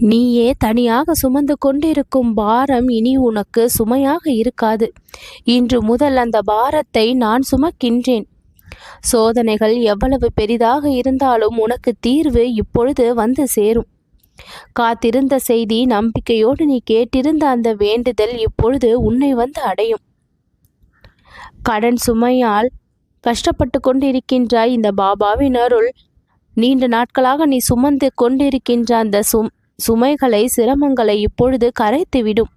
நீயே தனியாக சுமந்து கொண்டிருக்கும் பாரம் இனி உனக்கு சுமையாக இருக்காது. இன்று முதல் அந்த பாரத்தை நான் சுமக்கின்றேன். சோதனைகள் எவ்வளவு பெரிதாக இருந்தாலும் உனக்கு தீர்வு இப்பொழுது வந்து சேரும். காத்திருந்த செய்தி நம்பிக்கையோடு நீ கேட்டிருந்த அந்த வேண்டுதல் இப்பொழுது உன்னை வந்து அடையும். கடன் சுமையால் கஷ்டப்பட்டு கொண்டிருக்கின்றாய் இந்த பாபாவின் அருள் நீண்ட நாட்களாக நீ சுமந்து கொண்டிருக்கின்ற அந்த சும் சுமைகளை சிரமங்களை இப்பொழுது கரைத்துவிடும்.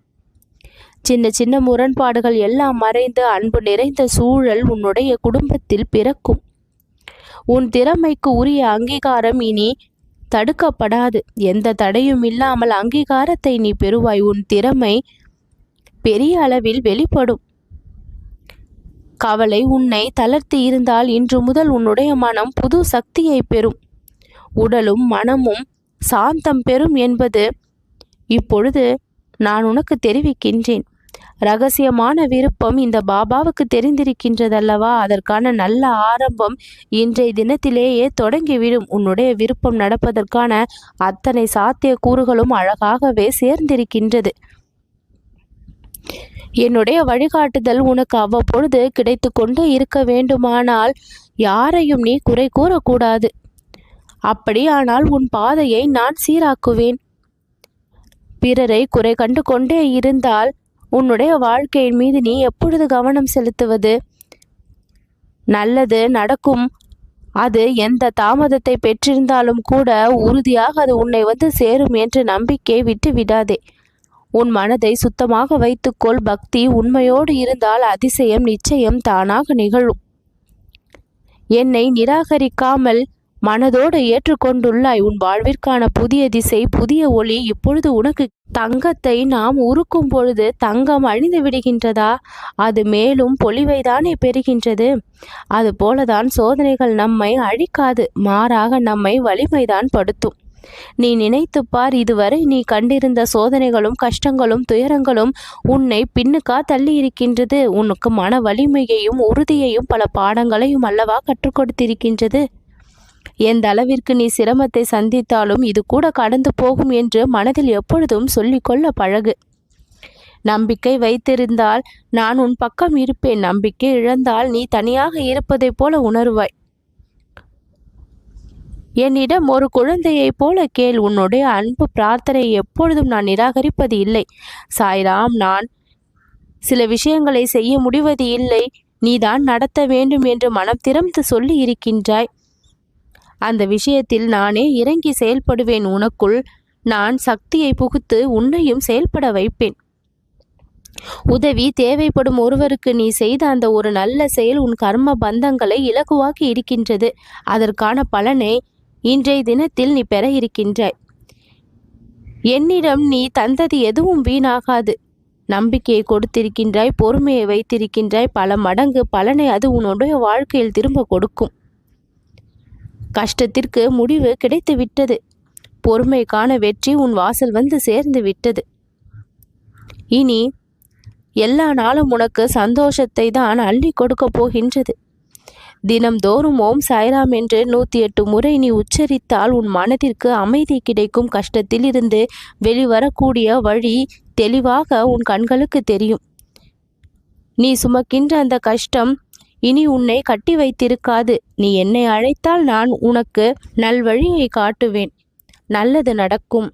சின்ன சின்ன முரண்பாடுகள் எல்லாம் மறைந்து அன்பு நிறைந்த சூழல் உன்னுடைய குடும்பத்தில் பிறக்கும். உன் திறமைக்கு உரிய அங்கீகாரம் இனி தடுக்கப்படாது. எந்த தடையும் இல்லாமல் அங்கீகாரத்தை நீ பெறுவாய். உன் திறமை பெரிய அளவில் வெளிப்படும். கவலை உன்னை தளர்த்தி இருந்தால் இன்று முதல் உன்னுடைய மனம் புது சக்தியை பெறும். உடலும் மனமும் சாந்தம் பெறும் என்பது இப்பொழுது நான் உனக்கு தெரிவிக்கின்றேன். ரகசியமான விருப்பம் இந்த பாபாவுக்கு தெரிந்திருக்கின்றதல்லவா? அதற்கான நல்ல ஆரம்பம் இன்றைய தினத்திலேயே தொடங்கிவிடும். உன்னுடைய விருப்பம் நடப்பதற்கான அத்தனை சாத்திய கூறுகளும் அழகாகவே சேர்ந்திருக்கின்றது. என்னுடைய வழிகாட்டுதல் உனக்கு அவ்வப்பொழுது கிடைத்து கொண்டே இருக்க வேண்டுமானால் யாரையும் நீ குறை கூறக்கூடாது. அப்படியானால் உன் பாதையை நான் சீராக்குவேன். பிறரை குறை கண்டு கொண்டே இருந்தால் உன்னுடைய வாழ்க்கையின் மீது நீ எப்பொழுது கவனம் செலுத்துவது? நல்லது நடக்கும். அது எந்த தாமதத்தை பெற்றிருந்தாலும் கூட உறுதியாக அது உன்னை வந்து சேரும் என்ற நம்பிக்கை விட்டு விடாதே. உன் மனதை சுத்தமாக வைத்துக்கொள். பக்தி உண்மையோடு இருந்தால் அதிசயம் நிச்சயம் தானாக நிகழும். என்னை நிராகரிக்காமல் மனதோடு ஏற்றுக்கொண்டுள்ளாய். உன் வாழ்விற்கான புதிய திசை புதிய ஒளி இப்பொழுது உனக்கு தங்கத்தை நாம் உருக்கும் பொழுது தங்கம் அழிந்து விடுகின்றதா? அது மேலும் பொலிவைதானே பெறுகின்றது? அது போலதான் சோதனைகள் நம்மை அழிக்காது மாறாக நம்மை வலிமைதான் படுத்தும். நீ நினைத்துப்பார் இதுவரை நீ கண்டிருந்த சோதனைகளும் கஷ்டங்களும் துயரங்களும் உன்னை பின்னுக்கா தள்ளி இருக்கின்றது உனக்கு மன வலிமையையும் உறுதியையும் பல பாடங்களையும் அல்லவா கற்றுக் கொடுத்திருக்கின்றது. எந்த அளவிற்கு நீ சிரமத்தை சந்தித்தாலும் இது கூட கடந்து போகும் என்று மனதில் எப்பொழுதும் சொல்லிக்கொள்ள பழகு. நம்பிக்கை வைத்திருந்தால் நான் உன் பக்கம் இருப்பேன். நம்பிக்கை இழந்தால் நீ தனியாக இருப்பதைப் போல உணர்வாய். என்னிடம் ஒரு குழந்தையைப் போல கேள். உன்னுடைய அன்பு பிரார்த்தனை எப்பொழுதும் நான் நிராகரிப்பது இல்லை. சாய்ராம் நான் சில விஷயங்களை செய்ய முடிவது இல்லை. நீதான் நடத்த வேண்டும் என்று மனம் திறந்து சொல்லி இருக்கின்றாய். அந்த விஷயத்தில் நானே இறங்கி செயல்படுவேன். உனக்குள் நான் சக்தியை புகுத்து உன்னையும் செயல்பட வைப்பேன். உதவி தேவைப்படும் ஒருவருக்கு நீ செய்த அந்த ஒரு நல்ல செயல் உன் கர்ம பந்தங்களை இலகுவாக்கி இருக்கின்றது. அதற்கான பலனை இன்றைய தினத்தில் நீ பெற இருக்கின்றாய். என்னிடம் நீ தந்தது எதுவும் வீணாகாது. நம்பிக்கையை கொடுத்திருக்கின்றாய் பொறுமையை வைத்திருக்கின்றாய். பல மடங்கு பலனை அது உன்னுடைய வாழ்க்கையில் திரும்ப கொடுக்கும். கஷ்டத்திற்கு முடிவு கிடைத்து விட்டது பொறுமைக்கான வெற்றி உன் வாசல் வந்து சேர்ந்து விட்டது இனி எல்லா நாளும் உனக்கு சந்தோஷத்தை தான் அள்ளி கொடுக்க போகின்றது. தினம்தோறும் ஓம் சாய்ராம் என்று நூற்றி எட்டு முறை நீ உச்சரித்தால் உன் மனதிற்கு அமைதி கிடைக்கும். கஷ்டத்தில் இருந்து வெளிவரக்கூடிய வழி தெளிவாக உன் கண்களுக்கு தெரியும். நீ சுமக்கின்ற அந்த கஷ்டம் இனி உன்னை கட்டி வைத்திருக்காது. நீ என்னை அழைத்தால் நான் உனக்கு நல்வழியை காட்டுவேன். நல்லது நடக்கும்.